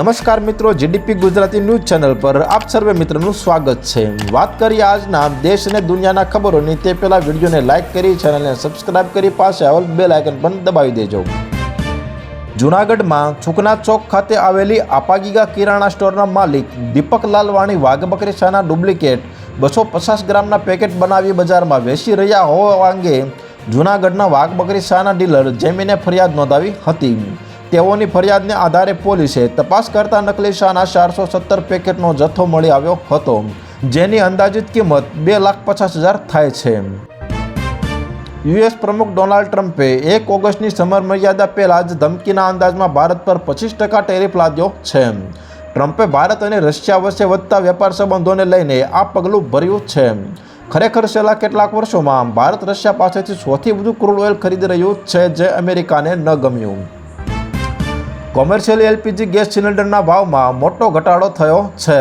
નમસ્કાર મિત્રો GDP Gujarati news channel પર આપ સર્વે મિત્રોનું સ્વાગત છે. વાત કરીએ આજના દેશ અને દુનિયાના ખબરોની, તે પહેલા વિડીયોને લાઇક કરી, ચેનલને સબસ્ક્રાઇબ કરી, પાસે આવેલ બેલ આઇકન પણ દબાવી દેજો. જૂનાગઢમાં છુકના ચોક ખાતે આવેલી આપાગીગા કિરાણા સ્ટોરના માલિક દીપક લાલવાણી વાઘબકરી શાના ડુપ્લિકેટ બસો પચાસ ગ્રામના પેકેટ બનાવી બજારમાં વેચી રહ્યા હોવા અંગે જૂનાગઢના વાઘબકરી શાના ડીલર જેમીને ફરિયાદ નોંધાવી હતી. તેઓની ફરિયાદને આધારે પોલીસે તપાસ કરતા નકલી શાના ચારસો સત્તર પેકેટનો જથ્થો મળી આવ્યો હતો, જેની અંદાજિત કિંમત બે લાખ પચાસ હજાર થાય છે. યુએસ પ્રમુખ ડોનાલ્ડ ટ્રમ્પે એક ઓગસ્ટની સમર મર્યાદા પહેલાં જ ધમકીના અંદાજમાં ભારત પર પચીસ ટકા ટેરિફ લાદ્યો છે. ટ્રમ્પે ભારત અને રશિયા વચ્ચે વધતા વેપાર સંબંધોને લઈને આ પગલું ભર્યું છે. ખરેખર છેલ્લા કેટલાક વર્ષોમાં ભારત રશિયા પાસેથી સૌથી વધુ ક્રૂડ ઓઇલ ખરીદી રહ્યું છે, જે અમેરિકાને ન ગમ્યું. કોમર્શિયલ એલપીજી ગેસ સિલિન્ડરના ભાવમાં મોટો ઘટાડો થયો છે.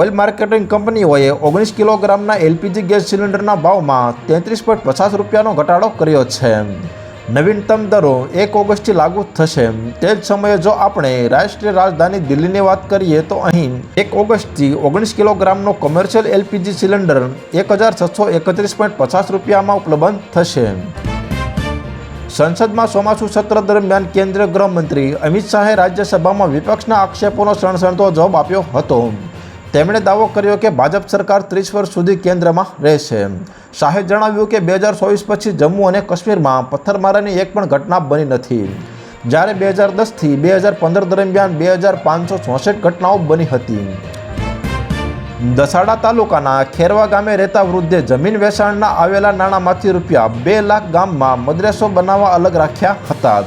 ઓઇલ માર્કેટિંગ કંપનીઓએ ઓગણીસ કિલોગ્રામના એલપીજી ગેસ સિલિન્ડરના ભાવમાં તેત્રીસ પોઈન્ટ પચાસ રૂપિયાનો ઘટાડો કર્યો છે. નવીનતમ દરો એક ઓગસ્ટથી લાગુ થશે. તે જ સમયે જો આપણે રાષ્ટ્રીય રાજધાની દિલ્હીની વાત કરીએ તો અહીં એક ઓગસ્ટથી ઓગણીસ કિલોગ્રામનો કોમર્શિયલ એલપીજી સિલિન્ડર એક હજાર છસો એકત્રીસ પોઈન્ટ પચાસ રૂપિયામાં ઉપલબ્ધ થશે. સંસદમાં ચોમાસુ સત્ર દરમિયાન કેન્દ્રીય ગૃહમંત્રી અમિત શાહે રાજ્યસભામાં વિપક્ષના આક્ષેપોનો સણસણતો જવાબ આપ્યો હતો. તેમણે દાવો કર્યો કે ભાજપ સરકાર ત્રીસ વર્ષ સુધી કેન્દ્રમાં રહેશે. શાહે જણાવ્યું કે બે હજાર ચોવીસ પછી જમ્મુ અને કાશ્મીરમાં પથ્થરમારાની એક પણ ઘટના બની નથી. જ્યારે બે હજાર દસથી બે હજાર પંદર દરમિયાન બે હજાર પાંચસો ચોસઠ ઘટનાઓ બની હતી. દસાડા તાલુકાના ખેરવા ગામે રહેતા વૃદ્ધે જમીન વેચાણના આવેલા નાણાંમાંથી રૂપિયા બે લાખ ગામમાં મદ્રેસો બનાવવા અલગ રાખ્યા હતા.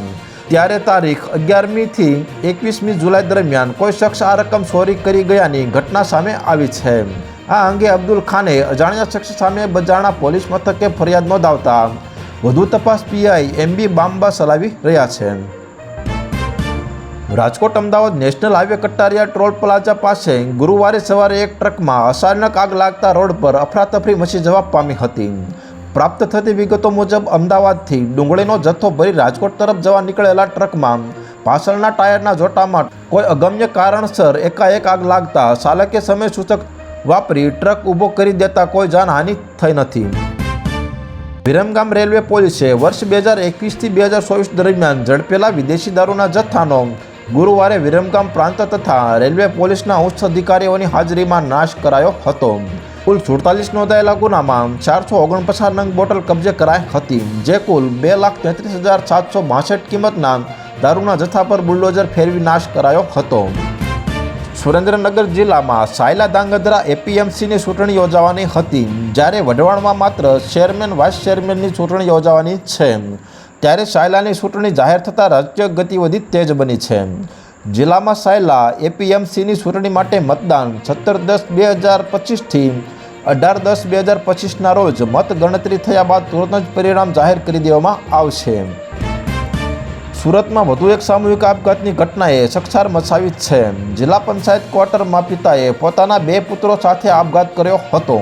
ત્યારે તારીખ અગિયારમીથી એકવીસમી જુલાઈ દરમિયાન કોઈ શખ્સ આ રકમ ચોરી કરી ગયાની ઘટના સામે આવી છે. આ અંગે અબ્દુલ ખાને અજાણ્યા શખ્સ સામે બજાણા પોલીસ મથકે ફરિયાદ નોંધાવતા વધુ તપાસ પીઆઈ એમબી બાંબા ચલાવી રહ્યા છે. Rajkot Ahmedabad national highway Katariya toll plaza પાસે ગુરુવારે સવારે એક ટ્રકમાં અચાનક આગ લાગતા રોડ પર અફરાતફરી મચી જવા પામી હતી. પ્રાપ્ત થતી વિગતો મુજબ અમદાવાદથી ડુંગળીનો જથ્થો ભરી રાજકોટ તરફ જવા નીકળેલા ટ્રકમાં પાછળના ટાયરના જોટામાં કોઈ અગમ્ય કારણસર એકાએક આગ લાગતા ચાલકે સમય સૂચક વાપરી ટ્રક ઊભો કરી દેતા કોઈ જાનહાનિ થઈ નથી. વિરમગામ રેલવે પોલીસે વર્ષ બે હજાર એકવીસથી બે હજાર ચોવીસ દરમિયાન ઝડપેલા વિદેશી દારૂના જથ્થાનો ગુરુવારે વિરમગામ પ્રાંત તથા રેલવે પોલીસના ઉચ્ચ અધિકારીઓની હાજરીમાં નાશ કરાયો હતો. કુલ સુડતાલીસ નોંધાયેલા ગુનામાં ચારસો ઓગણપચાસ નંગ બોટલ કબજે કરાઈ હતી, જે કુલ બે લાખ તેત્રીસ હજાર સાતસો બાસઠ કિંમતના દારૂના જથ્થા પર બુલડોઝર ફેરવી નાશ કરાયો હતો. સુરેન્દ્રનગર જિલ્લામાં સાયલા દાંગધ્રા એપીએમસીની ચૂંટણી યોજાવાની હતી, જ્યારે વઢવાણમાં માત્ર ચેરમેન, વાઇસ ચેરમેનની ચૂંટણી યોજાવાની છે. ત્યારે સાયલાની ચૂંટણી જાહેર થતાં રાજકીય ગતિવિધિ તેજ બની છે. જિલ્લામાં સાયલા એપીએમસીની ચૂંટણી માટે મતદાન સત્તર દસ બે હજાર પચીસથી અઢાર દસ બે હજાર પચીસના રોજ મતગણતરી થયા બાદ તુરંત જ પરિણામ જાહેર કરી દેવામાં આવશે. સુરતમાં વધુ એક સામૂહિક આપઘાતની ઘટનાએ સક્ષાર મચાવી છે. જિલ્લા પંચાયત ક્વાર્ટરમાં પિતાએ પોતાના બે પુત્રો સાથે આપઘાત કર્યો હતો.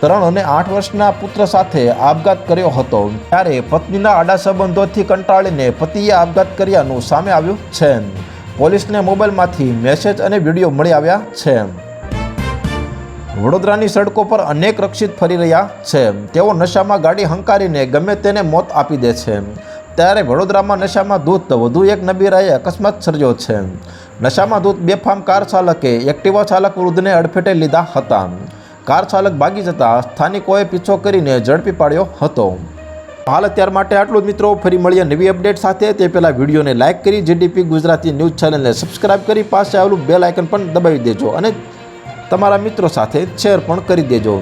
ત્રણ અને આઠ વર્ષના પુત્ર સાથે આપઘાત કર્યો હતો. ત્યારે પત્નીના આડા સંબંધોથી કંટાળીને પતિએ આપઘાત કર્યાનું સામે આવ્યું છે પોલીસને મોબાઈલમાંથી મેસેજ અને વીડિયો મળી આવ્યા છે વડોદરાની સડકો પર અનેક રક્ષિત ફરી રહ્યા છે તેઓ નશામાં ગાડી હંકારીને ગમે તેને મોત આપી દે છે ત્યારે વડોદરામાં નશામાં ધૂત વધુ એક નબીરાએ અકસ્માત સર્જ્યો છે નશામાં ધૂત બેફામ કાર ચાલકે એક્ટિવા ચાલક વૃદ્ધને અડફેટે લીધા હતા. કાર ચાલક ભાગી જતા સ્થાનિકોએ પીછો કરીને ઝડપી પાડ્યો હતો. હાલ અત્યાર માટે આટલું જ મિત્રો, ફરી મળીએ નવી અપડેટ સાથે. તે પહેલાં વિડીયોને લાઇક કરી જીડીપી ગુજરાતી ન્યૂઝ ચેનલને સબસ્ક્રાઇબ કરી પાસે આવેલું બેલ આઇકન પણ દબાવી દેજો અને તમારા મિત્રો સાથે શેર પણ કરી દેજો.